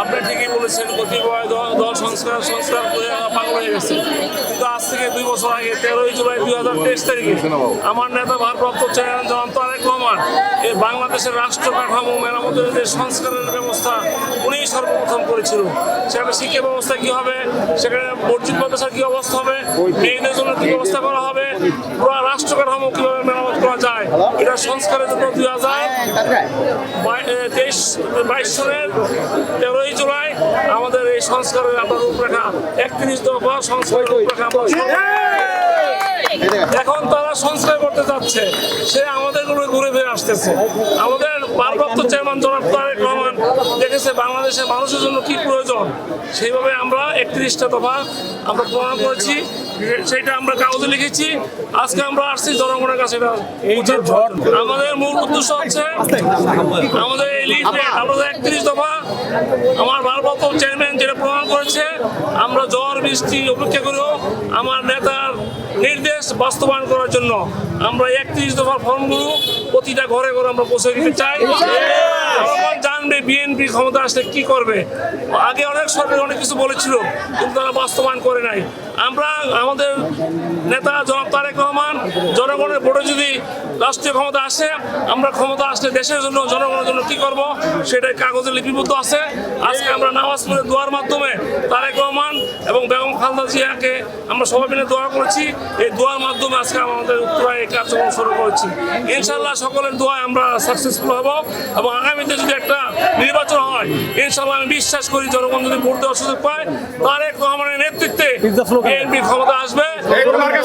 আপনি ঠিকই বলেছেন, কতিপয় দল সংস্কার সংস্কার করে পাগল হয়ে গেছে। কিন্তু আজ থেকে দুই বছর আগে, তেরোই জুলাই দুই হাজার তেইশ তারিখে আমার নেতা ভারপ্রাপ্ত চেয়ারম্যান জন তারেক রহমান এই বাংলাদেশের রাষ্ট্র কাঠামো, মেরামতের যে সংস্কারের ব্যবস্থা উনি সর্বপ্রথম করেছিল। সেখানে শিক্ষা ব্যবস্থা কি হবে? সেখানে মসজিদ মাদ্রাসার কি অবস্থা হবে? মেয়েদের জন্য কি ব্যবস্থা করা হবে? পুরো এটা সংস্কারের জন্য দুই হাজার তেইশ বাইশ সনের তেরোই জুলাই আমাদের এই সংস্কারের আমরা রূপরেখা একত্রিশ দফা সংস্কারের রূপরেখা এখন তারা সংস্কার করতে যাচ্ছে সে আমাদেরগুলো ঘুরে ফিরে আসতেছে। আমাদের ভারপ্রাপ্ত চেয়ারম্যান জনাব তারেক রহমান দেখেছে বাংলাদেশের মানুষের জন্য কি প্রয়োজন। সেইভাবে আমরা একত্রিশটা দফা আমরা প্রমাণ করেছি। সে- সেইটা আমরা কাগজে লিখেছি। আজকে আমরা আসছি জনগণের কাছে। আমাদের মূল উদ্দেশ্য হচ্ছে আমাদের এই লিফটে আমাদের একত্রিশ দফা। আমার ভারপ্রাপ্ত চেয়ারম্যান যেটা প্রমাণ করেছে আমরা জ্বর বৃষ্টি অপেক্ষা করেও আমার নেতার নির্দেশ বাস্তবায়ন করার জন্য আমরা একত্রিশ দফার ফর্মগুলো প্রতিটা ঘরে ঘরে আমরা পৌঁছে দিতে চাই। জানবে, বিএনপি ক্ষমতা আসলে কি করবে। আগে অনেক সরকার অনেক কিছু বলেছিল, কিন্তু তারা বাস্তবায়ন করে নাই। আমরা, আমাদের নেতা জনাব তারেক রহমান, জনগণের ভোটে যদি রাষ্ট্রীয় ক্ষমতা আসে, আমরা ক্ষমতা আসলে দেশের জন্য, জনগণের জন্য কি করব, সেটাই কাগজে লিপিবদ্ধ আছে। আজকে আমরা নামাজ পড়ে দোয়ার মাধ্যমে তারেক রহমান এবং বেগম খালদা জিয়াকে আমরা সবাই মিলে দোয়া করেছি। এই দোয়ার মাধ্যমে আজকে আমাদের উত্তরায় এই কার্যক্রম শুরু করেছি। ইনশাল্লাহ সকলের দোয়ায় আমরা সাকসেসফুল হব এবং আগামীতে যদি একটা নির্বাচন হয় ইনশাল্লাহ আমি বিশ্বাস করি জনগণ যদি ভোট দেওয়ার সুযোগ পায় তারেক রহমানের নেতৃত্বে বিএনপি ক্ষমতা আসবে। জনগণ-